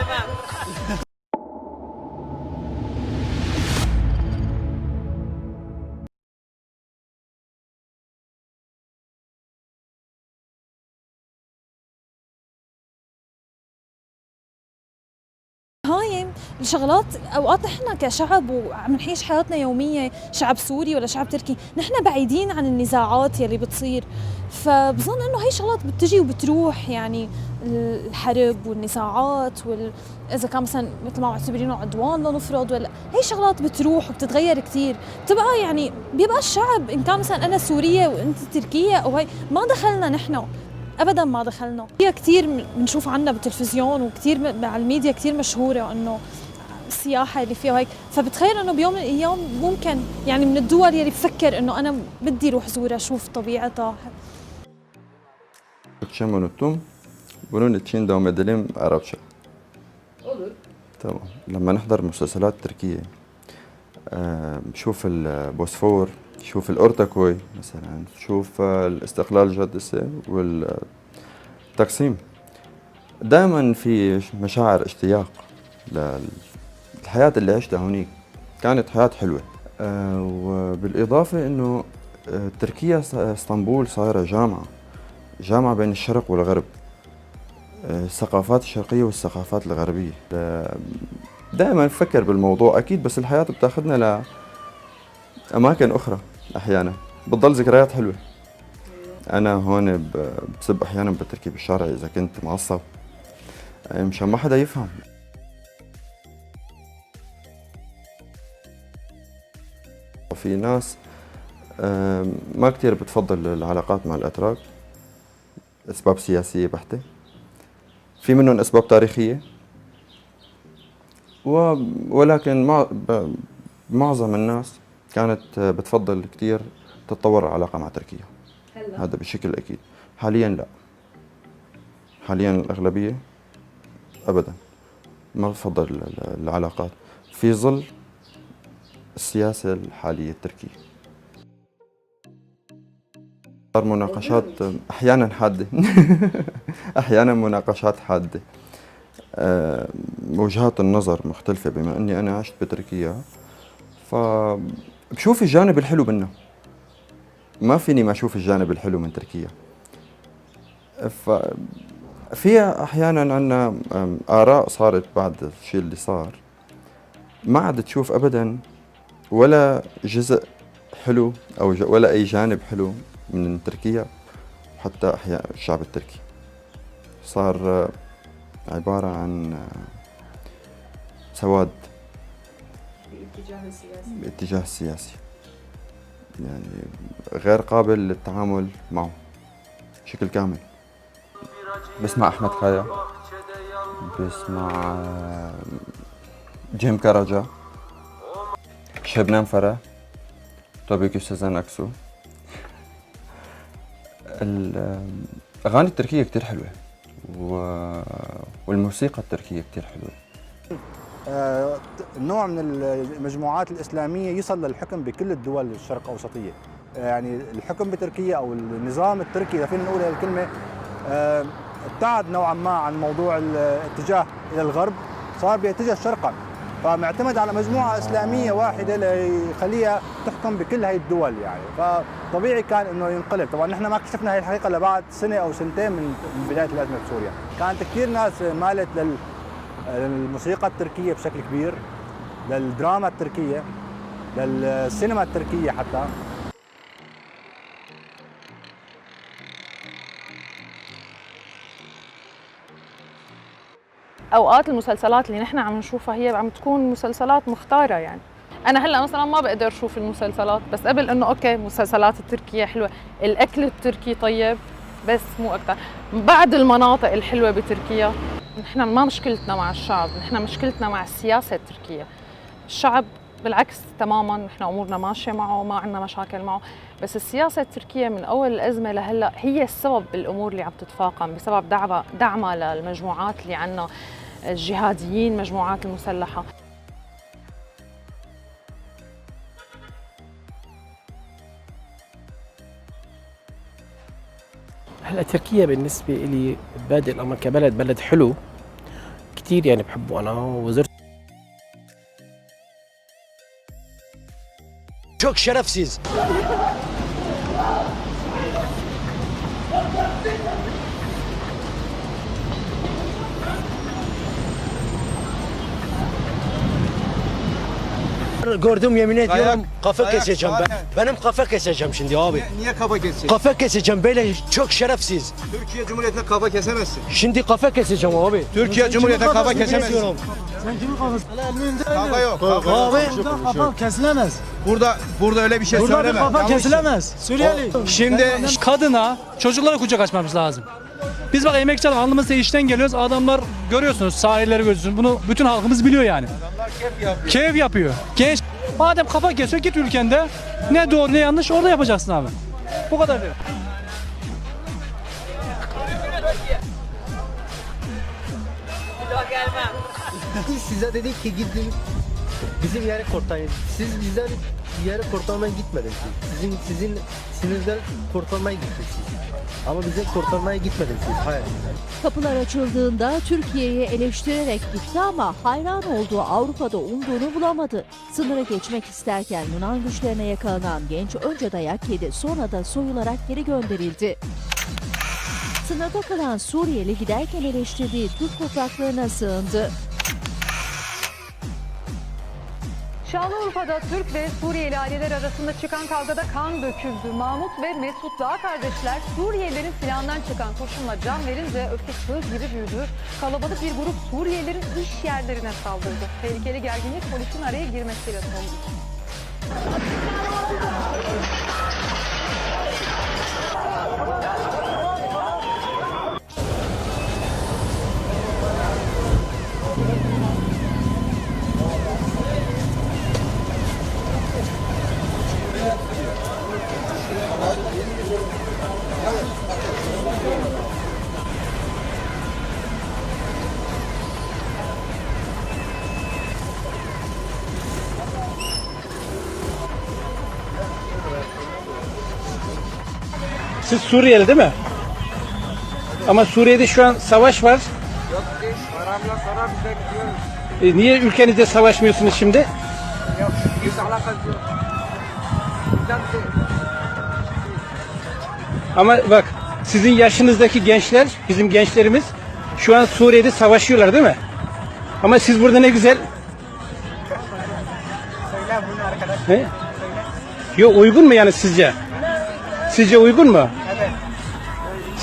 Alma. الشغلات أوقات نحن كشعب وعم نعيش حياتنا يومية شعب سوري ولا شعب تركي نحن بعيدين عن النزاعات يلي بتصير. فبظن إنه هي شغلات بتجي وبتروح يعني الحرب والنزاعات وال... إذا كان مثلا مثل ما معتبرينه عدوان لنفرض ولا هي شغلات بتروح وبتتغير كثير بتبقى يعني بيبقى الشعب إن كان مثلا أنا سورية وأنت تركية أو هي ما دخلنا نحن ابدا ما دخلنا. هي كثير بنشوف عنها بالتلفزيون وكثير على الميديا كثير مشهورة إنه السياحه اللي فيها هيك فبتخيل إنه بيوم من الأيام ممكن يعني من الدول يلي بفكر إنه أنا بدي أروح زورها أشوف طبيعتها Akşam unuttum. Bunun için devam edelim Arapça. تمام لما نحضر مسلسلات تركية آه، نشوف البوسفور نشوف الأورتاكوي مثلا نشوف آه، الاستقلال جادسة والتقسيم دائما في مشاعر اشتياق للحياة اللي عشتها هونيك كانت حياة حلوة. آه، وبالإضافة إنه آه، تركيا إسطنبول صايرة جامعة جامعة بين الشرق والغرب. آه، الثقافات الشرقية والثقافات الغربية. دائما نفكر بالموضوع أكيد بس الحياة بتاخذنا لأماكن أخرى أحيانا. بتضل ذكريات حلوة. أنا هون بسب أحيانا بتركي بالشارع إذا كنت معصب. مشان ما حدا يفهم. في ناس ما كتير بتفضل العلاقات مع الأتراك. أسباب سياسية بحتة. في منهم أسباب تاريخية. و... ولكن. معظم الناس كانت بتفضل كتير تتطور العلاقة مع تركيا. هلا هذا بشكل أكيد. حاليا لا. حاليا الأغلبية أبدا. ما بتفضل ال- ال- العلاقات. في ظل السياسة الحالية التركية. صار مناقشات أحيانا حادة. أحيانا مناقشات حادة. آه، وجهات النظر مختلفة. بما أني أنا عشت بتركيا فبشوف الجانب الحلو منها ما فيني ما أشوف الجانب الحلو من تركيا. ف فيها أحيانا عنا أم، آراء صارت بعد الشيء اللي صار. ما عاد تشوف أبدا ولا جزء حلو أو ولا أي جانب حلو من تركيا حتى أحياء الشعب التركي. صار آه، عبارة عن آه، سواد. باتجاه السياسي. باتجاه السياسي. يعني غير قابل للتعامل معه بشكل كامل. بسمع أحمد خايا. بسمع آه، جيم كاراجا. شبنام فرح tabii ki Sezen Aksu. الأغاني التركية كتير حلوة. و... والموسيقى التركية كتير حلوة. آه، نوع من المجموعات الإسلامية يصل للحكم بكل الدول الشرق الأوسطية آه، يعني الحكم بتركيا أو النظام التركي إذا فينا نقول هذه الكلمة آه، ابتعد نوعا ما عن موضوع الاتجاه إلى الغرب صار بيتجه شرقا. فمعتمد على مجموعة إسلامية واحدة ليخليها تحكم بكل هاي الدول يعني. فطبيعي كان إنه ينقلب. طبعا نحن ما اكتشفنا هاي الحقيقة الا بعد سنة أو سنتين من بداية الأزمة بسوريا. كانت كثير ناس مالت لل للموسيقى التركية بشكل كبير للدراما التركية للسينما التركية حتى. أوقات المسلسلات اللي نحن عم نشوفها هي عم تكون مسلسلات مختارة يعني. أنا هلأ مثلا ما بقدر أشوف المسلسلات بس قبل إنه أوكي المسلسلات التركية حلوة الأكل التركي طيب بس مو أكثر بعد المناطق الحلوة بتركيا نحن ما مشكلتنا مع الشعب نحن مشكلتنا مع السياسة التركية. الشعب بالعكس تماما نحن أمورنا ماشية معه ما عندنا مشاكل معه بس السياسة التركية من أول الأزمة لهلأ هي السبب بالأمور اللي عم تتفاقم بسبب دعمها دعمها للمجموعات اللي عندنا. الجهاديين مجموعات المسلحة هلا تركيا بالنسبة لي بادئ الأمر كبلد بلد حلو كتير يعني بحبه أنا وزرت Çok şerefsiz. Gördüm yemin ediyorum kafa dayak, keseceğim ben. aynen. Benim kafa keseceğim şimdi abi. Niye kafa keseceksin? Kafa keseceğim böyle çok şerefsiz. Türkiye Cumhuriyeti'ne kafa kesemezsin. Şimdi kafa keseceğim abi. Türkiye Cumhuriyeti'ne kafa kesemezsin. Kesiyorum. Kafa yok. Kafa yok. Abi Kafa kesilemez. Burada burada öyle bir şey Burada bir söyleme. kafa Yanlış. kesilemez. Suriyeli. Şimdi Kadına, çocuklara kucak açmamız lazım. Biz bak emekçi adam, alnımızda işten geliyoruz. Adamlar görüyorsunuz, sahilleri görüyorsunuz. Bunu bütün halkımız biliyor yani. Keyif yapıyor. Genç, madem kafa kesiyor git ülkende. Ne doğru ne yanlış orada yapacaksın abi. Bu kadar diyor. Size dedik ki gidin bizim yere kurtarın. Siz bizden yere kurtarmaya gitmediniz. siz. Sizin sizin sinirden kurtarmaya gittiniz. Ama bize kurtarmaya gitmediniz. Hayır. Kapılar açıldığında Türkiye'yi eleştirerek gitti ama hayran olduğu Avrupa'da umduğunu bulamadı. Sınırı geçmek isterken Yunan güçlerine yakalanan genç önce dayak yedi sonra da soyularak geri gönderildi. Sınırda kalan Suriyeli giderken eleştirdiği Türk topraklarına sığındı. Şanlıurfa'da Türk ve Suriyeli aileler arasında çıkan kavgada kan döküldü. Mahmut ve Mesut Dağ kardeşler Suriyelilerin silahından çıkan kurşunla can verince öfke çığ gibi büyüdü. Kalabalık bir grup Suriyelilerin iş yerlerine saldırdı. Tehlikeli gerginlik polisin araya girmesiyle sonuçlandı. Siz Suriyeli değil mi? Ama Suriye'de şu an savaş var. E, niye ülkenizde savaşmıyorsunuz şimdi? Ama bak sizin yaşınızdaki gençler, bizim gençlerimiz şu an Suriye'de savaşıyorlar değil mi? Ama siz burada ne güzel. He? Yok uygun mu yani sizce? Sizce uygun mu?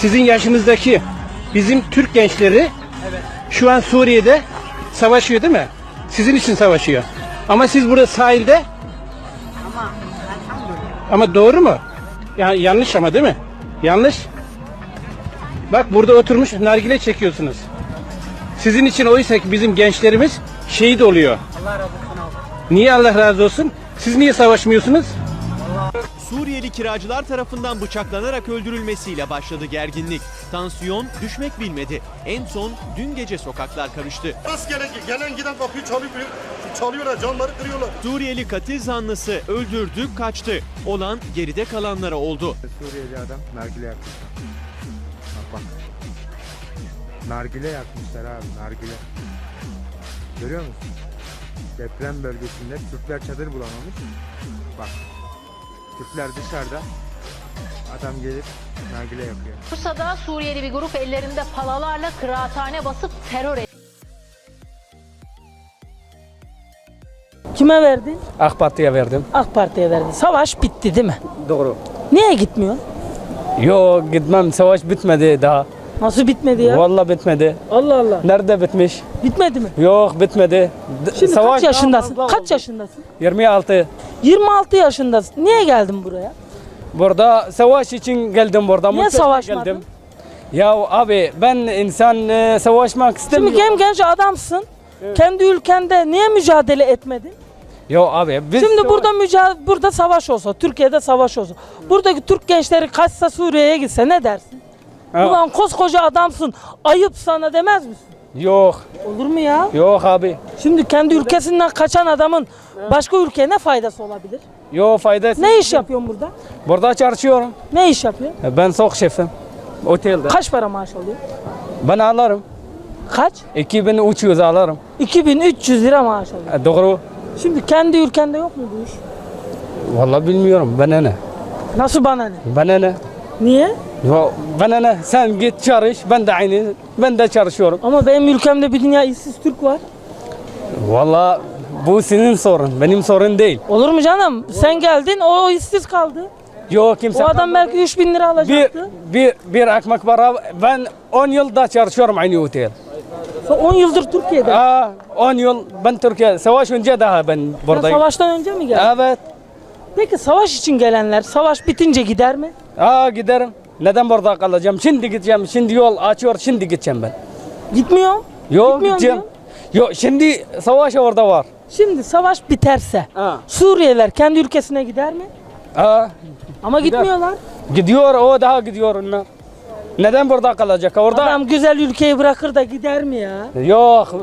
Sizin yaşınızdaki bizim Türk gençleri şu an Suriye'de savaşıyor değil mi? Sizin için savaşıyor. Ama siz burada sahilde ama doğru mu? Yani yanlış ama değil mi? Yanlış. Bak burada oturmuş nargile çekiyorsunuz. Sizin için oysa ki bizim gençlerimiz şehit oluyor. Niye Allah razı olsun? Siz niye savaşmıyorsunuz? Suriyeli kiracılar tarafından bıçaklanarak öldürülmesiyle başladı gerginlik. Tansiyon düşmek bilmedi. En son dün gece sokaklar karıştı. Rastgele gelen giden kapıyı çalıyor, çalıyorlar, camları kırıyorlar. Suriyeli katil zanlısı öldürdü, kaçtı. Olan geride kalanlara oldu. Suriyeli adam nargile yakmışlar. Bak bak. Nargile yakmışlar abi nargile. Görüyor musun? Deprem bölgesinde Türkler çadır bulamamış. Bak. Türkler dışarıda. Adam gelip nargile yakıyor. Bursa'da Suriyeli bir grup ellerinde palalarla kıraathane basıp terör Kime verdin? AK Parti'ye verdim. AK Parti'ye verdin. Savaş bitti değil mi? Doğru. Niye gitmiyor? Yok gitmem savaş bitmedi daha. Nasıl bitmedi ya? Vallahi bitmedi. Allah Allah. Nerede bitmiş? Bitmedi mi? Yok bitmedi. D- Şimdi savaş kaç yaşındasın? Kaç yaşındasın? 26. 26 yaşındasın. Niye geldin buraya? Burada savaş için geldim burada. Niye Mutlaka savaşmadın? Geldim. Ya abi ben insan e, savaşmak Şimdi istemiyorum. gem genç adamsın. Kendi ülkende niye mücadele etmedin? Yo abi biz Şimdi savaş- burada mücadele burada savaş olsa, Türkiye'de savaş olsa, buradaki Türk gençleri kaçsa Suriye'ye gitse ne dersin? Ha, Ulan koskoca adamsın. Ayıp sana demez misin? Yok. Olur mu ya? Yok abi. Şimdi kendi ülkesinden kaçan adamın başka ülkeye ne faydası olabilir? Yok faydası. Ne iş yapıyorsun burada? Burada çalışıyorum. Ne iş yapıyorsun? Ben sok şefim. Otelde. Kaç para maaş alıyor? Ben alırım. Kaç? 2300 alırım. 2300 lira maaş alıyorsun. E, Doğru. Şimdi kendi ülkende yok mu bu iş? Vallahi bilmiyorum. Bana ne? Nasıl bana ne? Bana ne? Niye? Ya Bana ne? Sen git çalış. Ben de aynı. Ben de çalışıyorum. Ama benim ülkemde bir dünya işsiz Türk var. Vallahi bu senin sorun. Benim sorun değil. Olur mu canım? Sen geldin o işsiz kaldı. Yok kimse O adam belki 3000 lira bir, alacaktı. bir, bir ekmek para. Ben 10 yılda çalışıyorum aynı otel. Sen 10 yıldır Türkiye'de. Aa, 10 yıl ben Türkiye savaş önce daha ben Sen buradayım. savaştan önce mi geldin? Evet. Peki savaş için gelenler savaş bitince gider mi? Aa giderim. Neden burada kalacağım? Şimdi gideceğim. Şimdi yol açıyor. Şimdi gideceğim ben. Gitmiyor. Yok Gitmiyorum gideceğim. Yok şimdi savaş orada var. Şimdi savaş biterse Ha. Suriyeliler kendi ülkesine gider mi? Aa, Ama Gider. gitmiyorlar. gidiyor o daha gidiyor onlar. Neden burada kalacak? Orada Adam güzel ülkeyi bırakır da gider mi ya? yok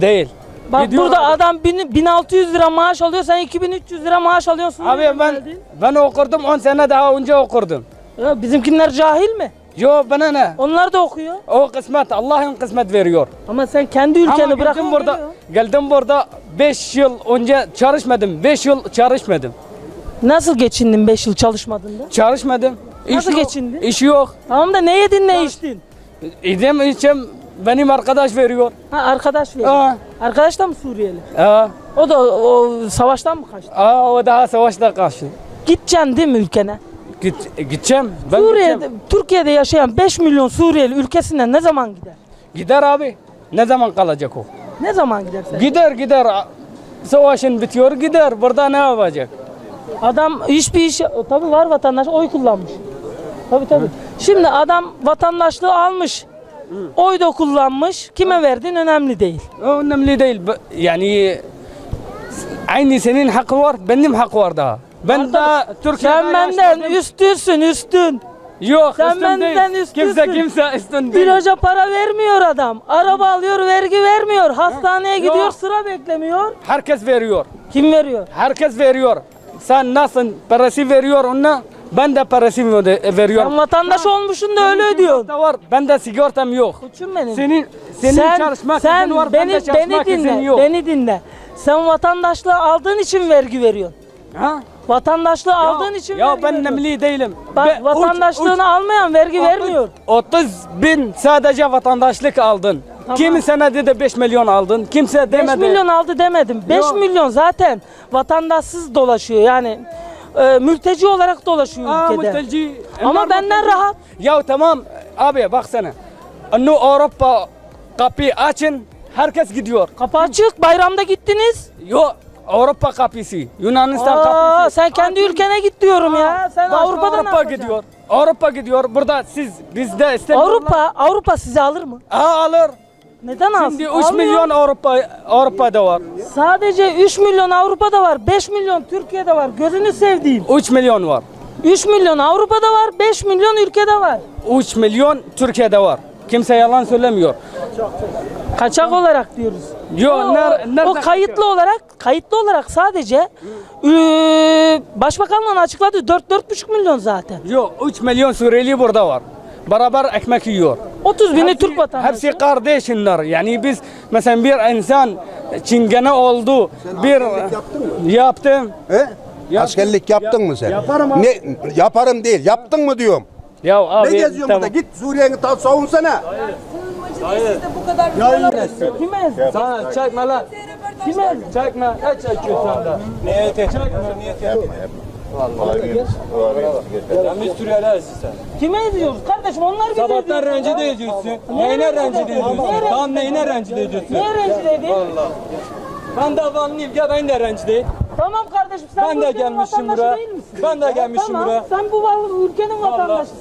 değil. Bak Gidiyor burada adam bin- 1600 lira maaş alıyor sen 2300 lira maaş alıyorsun. Abi ben ben okurdum 10 sene daha önce okurdum. Ya bizimkiler cahil mi? Yok bana ne? Onlar da okuyor. O kısmet Allah'ın kısmet veriyor. Ama sen kendi ülkeni Ama bırakın geldim burada geldim burada 5 yıl önce çalışmadım. 5 yıl çalışmadım. Nasıl geçindin 5 yıl çalışmadın da? Çalışmadım. Nasıl yok. geçindin? İş yok. Tamam da ne yedin ne içtin? İdem içim benim arkadaş veriyor. Ha arkadaş veriyor. Aa, Arkadaş da mı Suriyeli? aa, O da o, savaştan mı kaçtı? aa, o daha savaşta karşı. Gideceksin değil mi ülkene? Git, gideceğim. Ben Suriye'de, gideceğim. Türkiye'de yaşayan 5 milyon Suriyeli ülkesinden ne zaman gider? Gider abi. Ne zaman kalacak o? Ne zaman gider sen? Gider gider. Savaşın bitiyor gider. Burada ne yapacak? Adam hiçbir iş, tabii var vatandaş oy kullanmış. Tabii tabii. Şimdi adam vatandaşlığı almış. Oy da kullanmış. Kime verdiğin önemli değil. O önemli değil. Yani aynı senin hakkı var, benim hakkı var daha. Ben daha Türkiye'de Sen benden yaşadım. üstünsün üstün. Yok Sen üstün benden değil. üstünsün. Kimse kimse üstün Bir değil. hoca para vermiyor adam. Araba alıyor vergi vermiyor. Hastaneye Yok. gidiyor sıra beklemiyor. Herkes veriyor. Kim veriyor? Herkes veriyor. Sen nasıl parası veriyor ona? Ben de parası öde- veriyorum. Sen vatandaş olmuşsun da öyle ödüyorsun. Sigorta var. Ben de sigortam yok. Koçum benim. Senin senin sen, çalışmak sen izin var. beni, ben de çalışmak beni izin dinle. yok. Beni dinle. Sen vatandaşlığı aldığın için vergi veriyorsun. Ha? Vatandaşlığı aldığın için Ya vergi ben veriyorsun. nemli değilim. Bak Ben- vatandaşlığını uç- almayan vergi uç- vermiyor. 30 bin sadece vatandaşlık aldın. Tamam. Kim senede de 5 milyon aldın. Kimse 5 demedi. milyon aldı demedim. 5 Yok. milyon zaten vatandaşsız dolaşıyor yani. E, mülteci olarak dolaşıyor Aa, ülkede. mülteci. Ama Onlar benden mülteci. rahat. Ya tamam abi baksana. Annu Avrupa kapıyı açın. Herkes gidiyor. Kapı açık. Bayramda gittiniz. Yok Avrupa kapısı. Yunanistan Aa, kapısı. sen kendi ülkene git diyorum ya. Sen Başka Avrupa'da ne Avrupa yapacaksın? gidiyor. Avrupa gidiyor. Burada siz bizde istemiyorlar. Avrupa, Avrupa sizi alır mı? Aa alır. Neden alsın? Şimdi 3 Almıyor. milyon Avrupa Avrupa'da var. Sadece 3 milyon Avrupa'da var. 5 milyon Türkiye'de var. Gözünü sevdiğim. 3 milyon var. 3 milyon Avrupa'da var. 5 milyon ülkede var. 3 milyon Türkiye'de var. Kimse yalan söylemiyor. Kaçak olarak diyoruz. Yo, o- ner- o kayıtlı olarak kayıtlı olarak sadece eee, başbakanlığın açıkladığı 4 4,5 milyon zaten. Yok 3 milyon Suriyeli burada var. Beraber ekmek yiyor. 30 bini Hepsi- Türk vatandaşı. Hepsi kardeşinler. Yani biz mesela bir insan çingene oldu. bir yaptım. He? Askerlik yaptın mı sen? Yaparım abi. Ne yaparım değil. Yaptın mı diyorum. Ya abi ne geziyorsun tamam. burada? Git Suriye'ni ta savunsana. Kime ezdi? Sana çekme lan. Kime ezdi? Çekme. Ne çekiyorsun sen de? Niyet Çekme. Niyet yapma. Sen bir sen. Kime eziyoruz kardeşim? Onlar bizi Sabahtan eziyor. rencide ediyorsun. Neyine rencide ediyorsun? Tam neyine rencide ediyorsun? Niye rencide edeyim? Ben de Vanlıyım. Gel ben de rencide. Tamam kardeşim sen Ben bu de ülkenin gelmişim vatandaşı buraya. değil misin? Ben de gelmişim tamam, buraya. Sen bu val- ülkenin vatandaşısın.